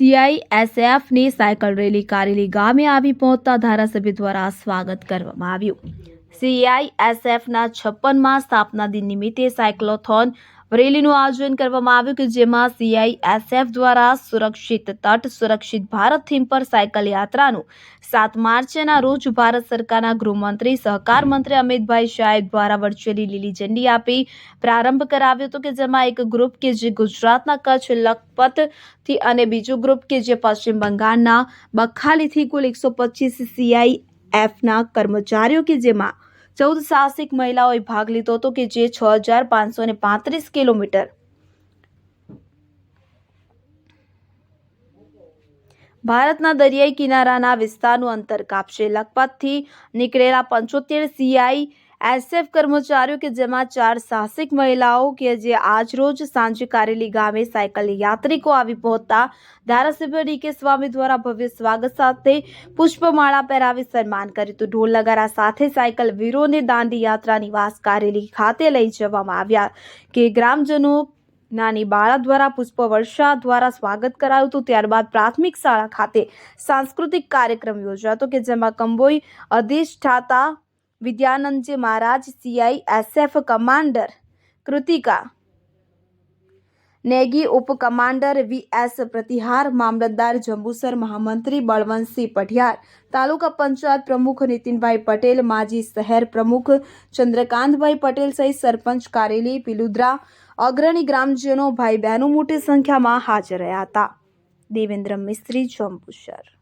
સીઆઈએસએફની cycle rally કારેલી ગામે આવી પહોંચતા ધારાસભ્ય દ્વારા સ્વાગત કરવામાં આવ્યું. સીઆઈએસએફના છપ્પનમાં સ્થાપના દિન નિમિત્તે સાયક્લોથોન રેલીનું આયોજન કરવામાં આવ્યું કે જેમાં સીઆઈએસએફ દ્વારા સુરક્ષિત તટ, સુરક્ષિત ભારત થીમ પર સાયકલ યાત્રાનું સાત માર્ચના રોજ ભારત સરકારના ગૃહમંત્રી, સહકાર મંત્રી અમિતભાઈ શાહ દ્વારા વર્ચ્યુઅલી લીલી ઝંડી આપી પ્રારંભ કરાવ્યો હતો કે જેમાં એક ગ્રુપ કે જે ગુજરાતના કચ્છ, લખપતથી અને બીજું ગ્રુપ કે જે પશ્ચિમ બંગાળના બખાલીથી કુલ એકસો પચીસ સીઆઈએફના કર્મચારીઓ કે જેમાં ચૌદ સાહસિક મહિલાઓએ ભાગ લીધો હતો કે જે છ હજાર પાંચસો ને પાંત્રીસ કિલોમીટર. ભારતના દરિયાઈ કિનારાના વિસ્તારનું અંતર કાપશે. લખપતથી નીકળેલા પંચોતેર સીઆઈ એસએફ કર્મચારીઓ કે જેમાં ચાર સાહસિક મહિલાઓ કે જે આજ રોજ સાંજે કારેલી ગામે સાયકલ યાત્રિકો આવી પહોંચતા ધારાસભ્ય ડીકે સ્વામી દ્વારા ભવ્ય સ્વાગત સાથે પુષ્પમાળા પહેરાવી સન્માન કર્યું હતું ઢોલ નગારા સાથે સાયકલ વીરોને દાંડી યાત્રા નિવાસ કારેલી ખાતે લઈ જવામાં આવ્યા કે ગ્રામજનો નાની બાળા દ્વારા પુષ્પવર્ષા દ્વારા સ્વાગત કરાયું હતું ત્યારબાદ પ્રાથમિક શાળા ખાતે સાંસ્કૃતિક કાર્યક્રમ યોજાયો હતો કે જેમાં કંબોઈ અધિષ્ઠાતા વિદ્યાનંદજી Maharaj CI SF commander Kritika. Negi ઉપ કમાન્ડર વીએસ પ્રતિહાર, મામલતદાર જંબુસર મહામંત્રી બળવંતસિંહ પઢિયાર, તાલુકા પંચાયત પ્રમુખ નીતિનભાઈ પટેલ, માજી શહેર પ્રમુખ ચંદ્રકાંતભાઈ પટેલ સહિત સરપંચ કારેલી, પિલુદ્રા અગ્રણી ગ્રામજનો, ભાઈ બહેનો મોટી સંખ્યામાં હાજર રહ્યા હતા. દેવેન્દ્ર મિસ્ત્રી, જંબુસર.